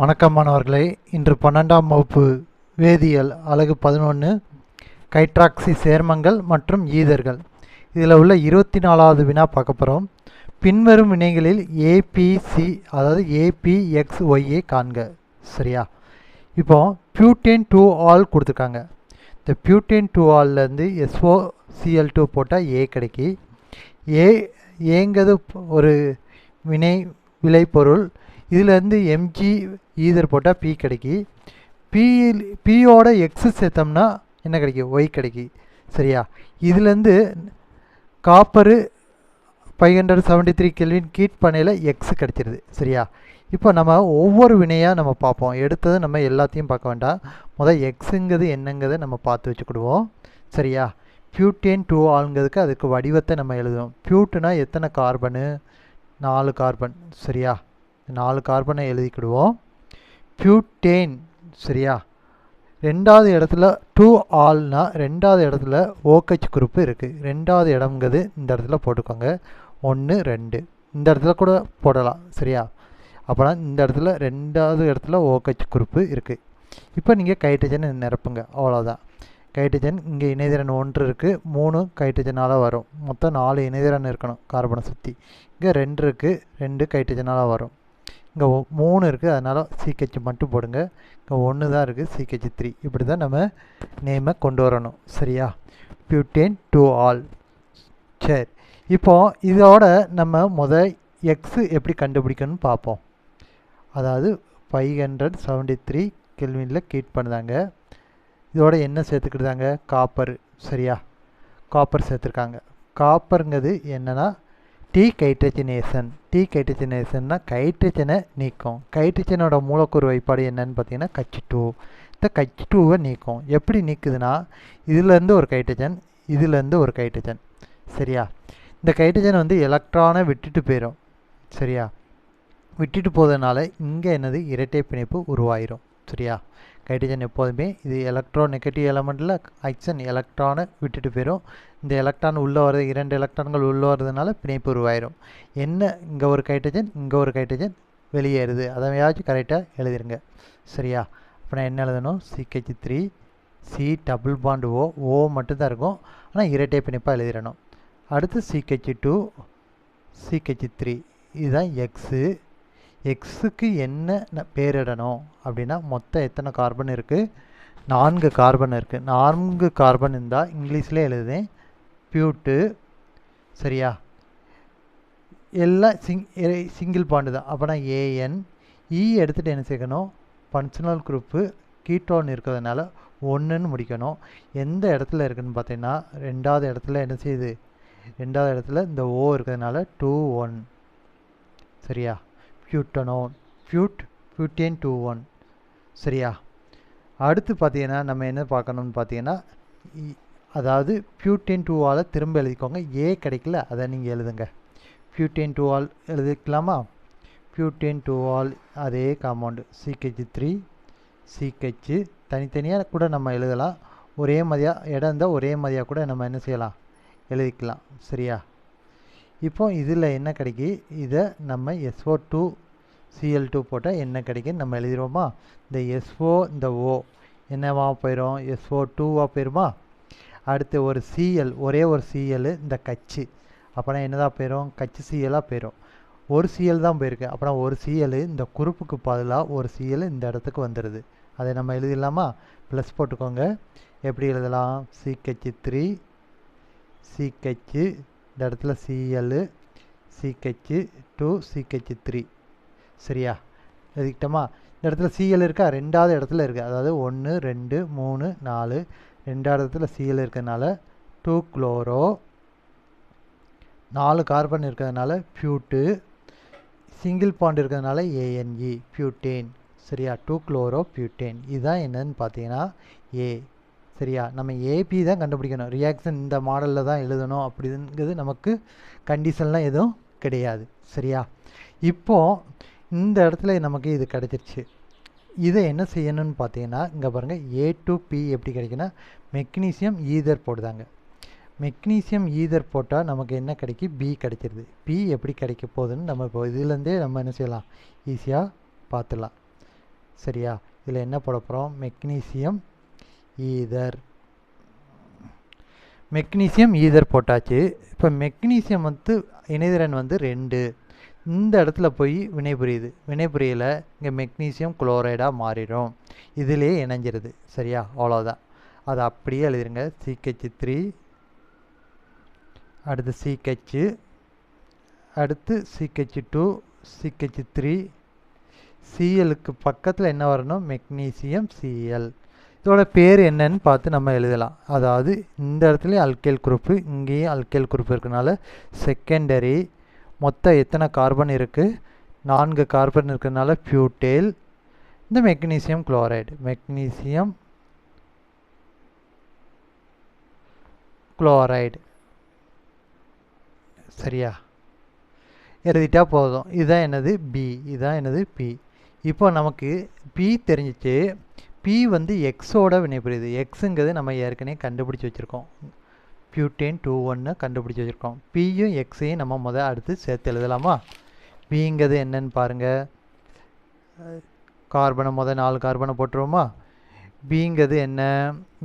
வணக்கம் மாணவர்களே. இன்று பன்னெண்டாம் வகுப்பு வேதியியல் அழகு பதினொன்று கைட்ராக்சி சேர்மங்கள் மற்றும் ஈதர்கள். இதில் உள்ள இருபத்தி நாலாவது வினா பார்க்க போகிறோம் பின்வரும் வினைகளில் ஏபிசி அதாவது ஏபிஎக்ஸ்ஒய்ஏ காண்க. சரியா? இப்போ பியூட்டேன் டூ ஆல் கொடுத்துருக்காங்க. இந்த பியூட்டேன் டூ ஆல்லேருந்து எஸ்ஓ சிஎல் டூ போட்டால் ஏ கிடைக்கி. ஏ ஏங்கிறது ஒரு வினை விளைபொருள். இதுலேருந்து எம்ஜி ஈதர் போட்டால் பி கிடைக்கி. பி பியோட எக்ஸு சேர்த்தோம்னா என்ன கிடைக்கும் ஒய் கிடைக்கி. சரியா? இதுலேருந்து copper five hundred seventy three kelvin heat பண்ணையில் எக்ஸ் கிடச்சிருது. சரியா? இப்போ நம்ம ஒவ்வொரு வினையாக நம்ம பார்ப்போம். எடுத்தது நம்ம எல்லாத்தையும் பார்க்க வேண்டாம். முதல் எக்ஸுங்கிறது என்னங்கிறத நம்ம பார்த்து வச்சுக்கிடுவோம். சரியா? பியூட்டேன் டூ ஆளுங்கிறதுக்கு அதுக்கு வடிவத்தை நம்ம எழுதுவோம். பியூட்டுனா எத்தனை கார்பனு நாலு கார்பன் சரியா? நாலு கார்பனை எழுதிக்கிடுவோம். பியூட்டேன் சரியா? ரெண்டாவது இடத்துல டூ ஆல்னா ரெண்டாவது இடத்துல OH ஓகச் குரூப்பு இருக்குது ரெண்டாவது இடம்ங்கிறது இந்த இடத்துல போட்டுக்கோங்க. ஒன்று ரெண்டு. இந்த இடத்துல கூட போடலாம் சரியா? அப்போனா இந்த இடத்துல ரெண்டாவது இடத்துல OH ஓகச் குரூப்பு இருக்குது இப்போ நீங்கள் கைட்ரஜன் நிரப்புங்க அவ்வளோதான் கைட்ரஜன் இங்கே இணைதிறன் ஒன்று இருக்குது மூணு கைட்ரஜனால் வரும். மொத்தம் நாலு இணைதிறன் இருக்கணும் கார்பனை சுற்றி இங்கே ரெண்டு இருக்குது ரெண்டு கைட்ரஜனால் வரும். இங்கே மூணு இருக்குது அதனால் சிஹெச் மட்டும் போடுங்க. இங்கே ஒன்று தான் இருக்குது சிஹெச் த்ரீ இப்படி தான் நம்ம நேமை கொண்டு வரணும். சரியா? பியூட்டேன் டூ ஆல் சரி. இப்போது இதோட நம்ம முத எக்ஸு எப்படி கண்டுபிடிக்கணும்னு பார்ப்போம். அதாவது ஃபைவ் ஹண்ட்ரட் செவன்ட்டி த்ரீ கெல்வினில் கீட் பண்ணுதாங்க. இதோட என்ன சேர்த்துக்கிட்டாங்க காப்பர் சரியா? காப்பர் சேர்த்துருக்காங்க. காப்பருங்கிறது என்னென்னா டீ கைட்ரஜினேசன். டீ கைட்ரஜினேசன்னா கைட்ரஜனை நீக்கும். கைட்ரஜனோட மூலக்கூறு வைப்பாடு என்னன்னு பார்த்தீங்கன்னா கச் டூ இந்த கச் டூவை நீக்கும். எப்படி நீக்குதுன்னா இதுலேருந்து ஒரு கைட்ரஜன் இதுலேருந்து ஒரு கைட்ரஜன். சரியா? இந்த கைட்ரஜன் வந்து எலக்ட்ரானை விட்டுட்டு போயிடும் சரியா? விட்டுட்டு போகிறதுனால இங்கே என்னது? இரட்டை பிணைப்பு உருவாயிரும். சரியா? ஹைட்ரஜன் எப்போதுமே இது எலக்ட்ரோ நெகட்டிவ் எலமெண்ட்டில் ஆக்சன் எலக்ட்ரானை விட்டுட்டு போயிடும் இந்த எலக்ட்ரான் உள்ளே வர்றது இரண்டு எலக்ட்ரான்கள் உள்ளே வர்றதுனால பிணைப்பு உருவாயிரும். என்ன இங்கே ஒரு ஹைட்ரஜன் இங்கே ஒரு ஹைட்ரஜன் வெளியேறுது. அதையாச்சும் கரெக்டாக எழுதிருங்க. சரியா? அப்போ நான் என்ன எழுதணும்? CH three C double bond O O மட்டும்தான் இருக்கும். ஆனால் இரட்டை பிணைப்பாக எழுதிடணும். அடுத்து சிஹெச் டூ சிஹெச் த்ரீ இதுதான் எக்ஸு எக்ஸுக்கு என்ன பேரிடணும் அப்படின்னா மொத்தம் எத்தனை கார்பன் இருக்குது நான்கு கார்பன் இருக்குது நான்கு கார்பன் இருந்தால் இங்கிலீஷில் எழுதுதேன். பியூட்டு சரியா? எல்லாம் சிங் சிங்கிள் பாண்டு தான். அப்போனா ஏஎன் இ e எடுத்துகிட்டு என்ன சேர்க்கணும் ஃபங்க்ஷனல் குரூப்பு கீட்டோன் இருக்கிறதுனால ஒன்றுன்னு முடிக்கணும். எந்த இடத்துல இருக்குதுன்னு பார்த்தீங்கன்னா ரெண்டாவது இடத்துல என்ன செய்யுது? ரெண்டாவது இடத்துல இந்த ஓ இருக்கிறதுனால டூ ஒன் சரியா? Butanone but butane two one சரியா? அடுத்து பார்த்தீங்கன்னா நம்ம என்ன பார்க்கணும்னு பார்த்தீங்கன்னா அதாவது பியூட்டேன் டூவால் திரும்ப எழுதிக்கோங்க. ஏ கிடைக்கல அதை நீங்கள் எழுதுங்க. பியூட்டேன் டூவால் எழுதிக்கலாமா? பியூட்டேன் டூவால் அதே காம்பவுண்டு சிகெச் த்ரீ சிஹெச் தனித்தனியாக கூட நம்ம எழுதலாம். ஒரே மாதிரியாக இடம் இருந்தால் ஒரே மாதிரியாக கூட நம்ம என்ன செய்யலாம்? எழுதிக்கலாம். சரியா? இப்போ இதில் என்ன கிடைக்கி இதை நம்ம எஸ்ஓ டூ சிஎல் டூ போட்டால் என்ன கிடைக்குன்னு நம்ம எழுதிடுவோமா? இந்த எஸ்ஓ இந்த ஓ என்னவா போயிடும் எஸ்ஓ டூவாக போயிடுமா அடுத்து ஒரு சிஎல் ஒரே ஒரு சிஎல் இந்த கச்சு அப்போனா என்னதான் போயிடும் கச்சு சிஎலாக போயிடும் ஒரு சிஎல் தான் போயிருக்கு. அப்புறம் ஒரு சிஎல் இந்த குறுப்புக்கு பதிலாக ஒரு சிஎல் இந்த இடத்துக்கு வந்துடுது அதை நம்ம எழுதிடலாமா? ப்ளஸ் போட்டுக்கோங்க. எப்படி எழுதலாம்? சிகச்சு த்ரீ சிகச்சு இந்த இடத்துல சிஎல் சிஹெச்சு டூ சிகெச்சு த்ரீ சரியா? எழுதிக்கிட்டோமா? இந்த இடத்துல சிஎல் இருக்கா? ரெண்டாவது இடத்துல இருக்குது அதாவது ஒன்று ரெண்டு மூணு நாலு. ரெண்டாவது இடத்துல சிஎல் இருக்கிறதுனால டூ குளோரோ நாலு கார்பன் இருக்கிறதுனால பியூட்டு சிங்கிள் பாண்ட் இருக்கிறதுனால ஏஎன்இ பியூட்டேன் சரியா? டூ குளோரோ பியூட்டேன் இதுதான் என்னன்னு பார்த்தீங்கன்னா ஏ சரியா? நம்ம ஏபி தான் கண்டுபிடிக்கணும். ரியாக்ஷன் இந்த மாடலில் தான் எழுதணும் அப்படிங்கிறது நமக்கு கண்டிஷன்லாம் எதுவும் கிடையாது. சரியா? இப்போது இந்த இடத்துல நமக்கு இது கிடச்சிருச்சு. இதை என்ன செய்யணும்னு பார்த்தீங்கன்னா இங்கே பாருங்கள் ஏ டு பி எப்படி கிடைக்குன்னா மெக்னீசியம் ஈதர் போடுதாங்க. மெக்னீசியம் ஈதர் போட்டால் நமக்கு என்ன கிடைக்கும்? பி கிடைச்சிருது. பி எப்படி கிடைக்க போகுதுன்னு நம்ம இப்போ இதுலேருந்தே நம்ம என்ன செய்யலாம்? ஈஸியாக பார்த்துடலாம். சரியா? இதில் என்ன போட போகிறோம் மெக்னீசியம் ஈதர். மெக்னீசியம் ஈதர் போட்டாச்சு. இப்போ மெக்னீசியம் வந்து இணைதிறன் வந்து ரெண்டு. இந்த இடத்துல போய் வினைபுரியுது வினைபுரியல இங்கே மெக்னீசியம் குளோரைடாக மாறிடும். இதிலே இணைஞ்சிருது. சரியா? அவ்வளோதான் அதை அப்படியே எழுதிருங்க. சிகெச் த்ரீ அடுத்து சிகெச்சு அடுத்து சிகெச் டூ சிகெச் த்ரீ சிஎலுக்கு பக்கத்தில் என்ன வரணும்? மெக்னீசியம் சிஎல் இதோட பேர் என்னன்னு பார்த்து நம்ம எழுதலாம். அதாவது இந்த இடத்துலையும் அல்கேல் குரூப்பு இங்கேயும் அல்கேல் குரூப் இருக்கனால செகண்டரி மொத்தம் எத்தனை கார்பன் இருக்குது நான்கு கார்பன் இருக்கிறதுனால பியூட்டேல் இந்த மெக்னீசியம் குளோரைடு மெக்னீசியம் குளோரைடு சரியா? எழுதிட்டா போதும். இதுதான் என்னது பி இதுதான் என்னது பி இப்போ நமக்கு பி தெரிஞ்சிச்சு. பி வந்து எக்ஸோட வினைபுரியுது. எக்ஸுங்கிறது நம்ம ஏற்கனவே கண்டுபிடிச்சி வச்சுருக்கோம். பியூட்டேன் டூ ஒன்று கண்டுபிடிச்சி வச்சுருக்கோம். பியும் எக்ஸையும் நம்ம முதல் அடுத்து சேர்த்து எழுதலாமா? பிங்கிறது என்னன்னு பாருங்கள் கார்பனை முதல் நாலு கார்பனை போட்டுருவோமா? பிங்கிறது என்ன?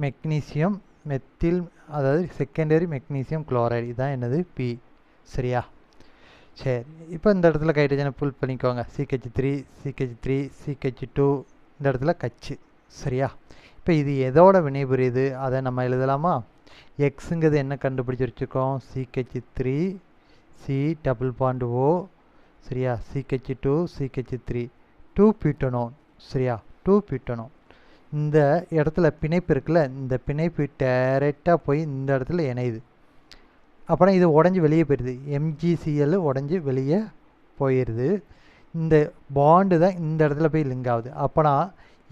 மெக்னீசியம் மெத்தில் அதாவது செகண்டரி மெக்னீசியம் குளோரைடு இதுதான் என்னது? பி சரியா? சரி. இப்போ இந்த இடத்துல ஹைட்ரஜனை புல் பண்ணிக்கோங்க. CH three CH three CH two இந்த இடத்துல கச்சு சரியா? இப்போ இது எதோட வினைபுரியுது அதை நம்ம எழுதலாமா? எக்ஸுங்கிறது என்ன கண்டுபிடிச்சி வச்சுருக்கோம்? சிகெச் three C double bond O சரியா? சிஹெச் டூ சிகெச் த்ரீ டூ பியூட்டனோன் சரியா? டூ பியூட்டனோன் இந்த இடத்துல பிணைப்பு இருக்குல்ல இந்த பிணைப்பு டேரெக்டாக போய் இந்த இடத்துல இணையுது. அப்புறம் இது உடஞ்சி வெளியே போயிடுது எம்ஜிசிஎல் உடஞ்சி வெளியே போயிடுது இந்த பாண்டு தான் இந்த இடத்துல போய் லிங்க் ஆகுது. அப்போனா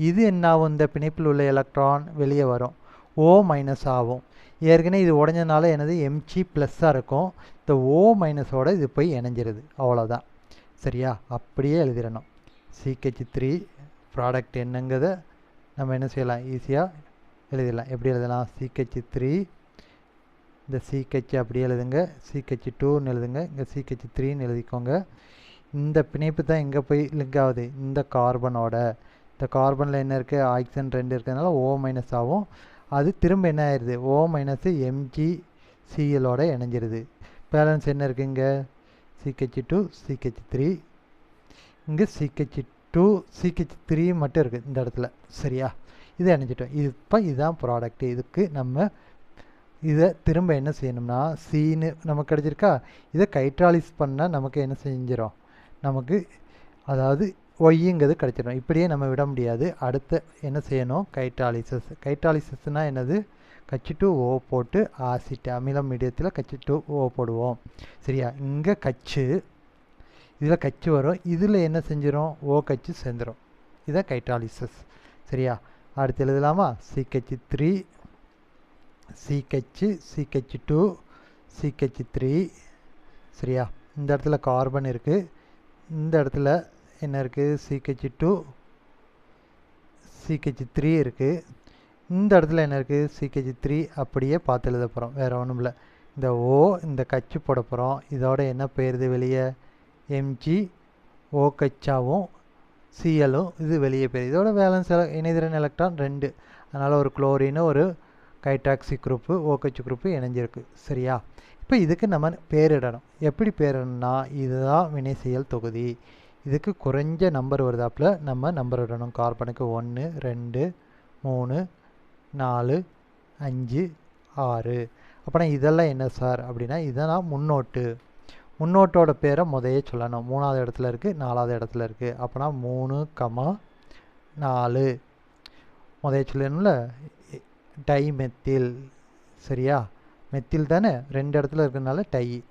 இது என்ன ஆகும் இந்த பிணைப்பில் உள்ள எலக்ட்ரான் வெளியே வரும். ஓ மைனஸ் ஆகும். ஏற்கனவே இது உடஞ்சதுனால எனது எம்ஜி ப்ளஸ்ஸாக இருக்கும். இந்த ஓ மைனஸோட இது போய் இணைஞ்சிருது. அவ்வளோதான் சரியா? அப்படியே எழுதிடணும். சிகெச் த்ரீ ப்ராடக்ட் என்னங்கிறத நம்ம என்ன செய்யலாம்? ஈஸியாக எழுதிடலாம். எப்படி எழுதலாம்? சிகெச் த்ரீ இந்த சிகெச் அப்படியே எழுதுங்க. சிகெச் டூன்னு எழுதுங்க. இங்கே சிகெச் த்ரீன்னு எழுதிக்கோங்க. இந்த பிணைப்பு தான் எங்கே போய் லிங்க் ஆகுது. இந்த கார்பனோட இந்த கார்பனில் என்ன இருக்குது ஆக்சிஜன் ரெண்டு இருக்கிறதுனால ஓ மைனஸ் ஆகும். அது திரும்ப என்ன ஆயிடுது? ஓ மைனஸு எம்ஜி சிஎலோட இணைஞ்சிருது. பேலன்ஸ் என்ன இருக்குது இங்கே? சிகெச் டூ சிகெச் த்ரீ இங்கே சிகெச் டூ சிகெச் த்ரீ மட்டும் இருக்குது இந்த இடத்துல. சரியா? இதை இணைஞ்சிட்டோம். இது இப்போ இதுதான் ப்ராடக்ட் இதுக்கு நம்ம இதை திரும்ப என்ன செய்யணும்னா சீனு நமக்கு கிடச்சிருக்கா? இதை கைட்ராலிஸ் பண்ணால் நமக்கு என்ன செஞ்சிடும் நமக்கு அதாவது ஒய்யுங்கிறது கிடச்சிடும் இப்படியே நம்ம விட முடியாது. அடுத்து என்ன செய்யணும்? கைட்ராலிசஸ் கைட்ராலிசஸ்னால் என்னது? கச்சி டூ ஓ போட்டு ஆசிட் அமிலம் மீடியத்தில் கச்சி டூ ஓ போடுவோம். சரியா? இங்கே கச்சு இதில் கச்சு வரும். இதில் என்ன செஞ்சிடும் ஓ கச்சு சேர்ந்துடும் இதுதான் கைட்ராலிசஸ் சரியா? அடுத்து எழுதலாமா? சிகெச் த்ரீ சிகெச் சிகெச் டூ சிகெச் த்ரீ சரியா? இந்த இடத்துல கார்பன் இருக்குது இந்த இடத்துல என்ன இருக்குது சிஹெச் டூ சிஹெச் த்ரீ இருக்குது இந்த இடத்துல என்ன இருக்குது சிஹெச் த்ரீ அப்படியே பார்த்து எழுத போகிறோம் வேறு ஒன்றும் இல்லை. இந்த ஓ இந்த கச்சு போட போகிறோம் இதோட என்ன போயிடுது வெளியே? எம்ஜி ஓ கச்சாவும் சிஎலும் இது வெளியே போயிடுது இதோட வேலன்ஸ் இணைதிறன் எலக்ட்ரான் ரெண்டு. அதனால் ஒரு குளோரின் ஒரு கைட்டாக்சி குரூப்பு ஓகச்சு குரூப்பு இணைஞ்சிருக்கு. சரியா? இப்போ இதுக்கு நம்ம பேரிடணும். எப்படி பேரிடணும்னா இதுதான் வினை செயல் தொகுதி. இதுக்கு குறைஞ்ச நம்பர் வருதாப்பில்? நம்ம நம்பர் விடணும். கார்பனுக்கு ஒன்று ரெண்டு மூணு நாலு அஞ்சு ஆறு. அப்போனா இதெல்லாம் என்ன சார் அப்படின்னா இதெல்லாம் முன்னோட்டு. முன்னோட்டோட பேரை முதையே சொல்லணும். மூணாவது இடத்துல இருக்குது நாலாவது இடத்துல இருக்குது அப்போனா மூணு கமா நாலு. முதைய சொல்லணும்ல? Tie methyl. சரியா? மெத்தில் தானே? ரெண்டு இடத்துல இருக்கிறதுனால டை.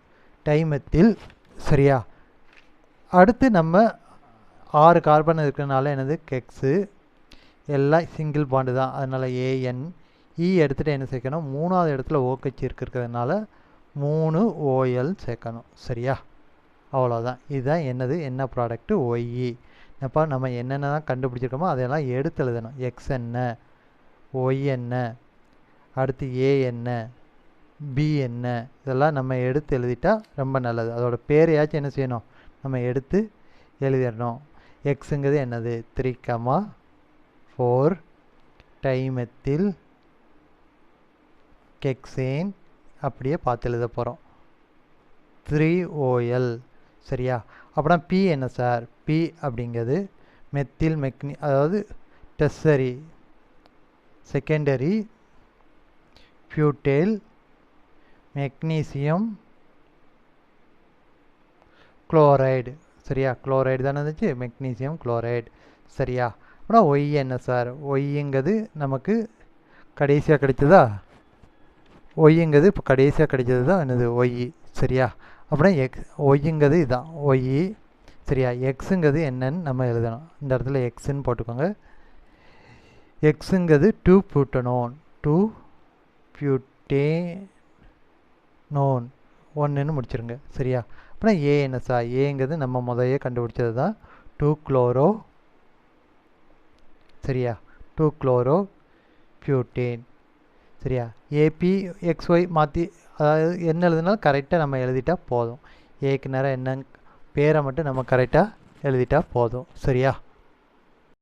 Tie methyl. சரியா? அடுத்து நம்ம ஆறு கார்பன் இருக்கிறதுனால என்னது? கெக்ஸு எல்லாம் சிங்கிள் பாண்டு தான். அதனால் ஏஎன் இ e எடுத்துகிட்டு என்ன சேர்க்கணும்? மூணாவது இடத்துல ஓகச்சி இருக்கிறதுனால மூணு ஓஎல் சேர்க்கணும். சரியா? அவ்வளோதான் இதுதான் என்னது? என்ன ப்ராடக்ட்டு ஒய்இ அப்போ நம்ம என்னென்ன தான் கண்டுபிடிச்சிருக்கோமோ அதெல்லாம் எடுத்து எழுதணும். எக்ஸ் என்ன? ஒய் என்ன? அடுத்து ஏ என்ன? பி என்ன? இதெல்லாம் நம்ம எடுத்து எழுதிட்டா ரொம்ப நல்லது. அதோட பேரையாச்சும் என்ன செய்யணும்? நம்ம எடுத்து எழுதிடணும். எக்ஸுங்கிறது என்னது? Three comma four dimethyl hexane அப்படியே பார்த்து எழுத போகிறோம் த்ரீ ஓஎல் சரியா? அப்புறம் பி என்ன சார்? பி அப்படிங்கிறது மெத்தில் மெக்னி அதாவது டெஸ்ஸரி செகண்டரி ஃபியூட்டேல் மெக்னீசியம் குளோரைடு. சரியா? குளோரைடு தானே இருந்துச்சு? Magnesium chloride. சரியா? அப்புறம் ஒய் என்ன சார் ஒய்ங்கிறது நமக்கு கடைசியாக கிடைச்சதா? ஒய்ங்கிறது இப்போ கடைசியாக கிடைச்சது தான் என்னது? ஒய் சரியா? அப்புறம் எக்ஸ் ஒய்ங்கிறது இதுதான் ஒய் சரியா? எக்ஸுங்கிறது என்னன்னு நம்ம எழுதணும். இந்த இடத்துல எக்ஸுன்னு போட்டுக்கோங்க. எக்ஸுங்கிறது டூ பியூட்டனோன் டூ பியூட்டேனோன் ஒன்றுன்னு முடிச்சிருங்க. சரியா? அப்புறம் ஏ ஏங்கிறது நம்ம முதையே கண்டுபிடிச்சது தான் டூ குளோரோ சரியா? டூ குளோரோ பியூட்டேன் சரியா? ஏபி எக்ஸ்ஒய் மாற்றி அதாவது என்ன எழுதுனாலும் கரெக்டாக நம்ம எழுதிட்டா போதும். ஏக்கு நேரம் என்ன பேரை மட்டும் நம்ம கரெக்டாக எழுதிட்டா போதும். சரியா?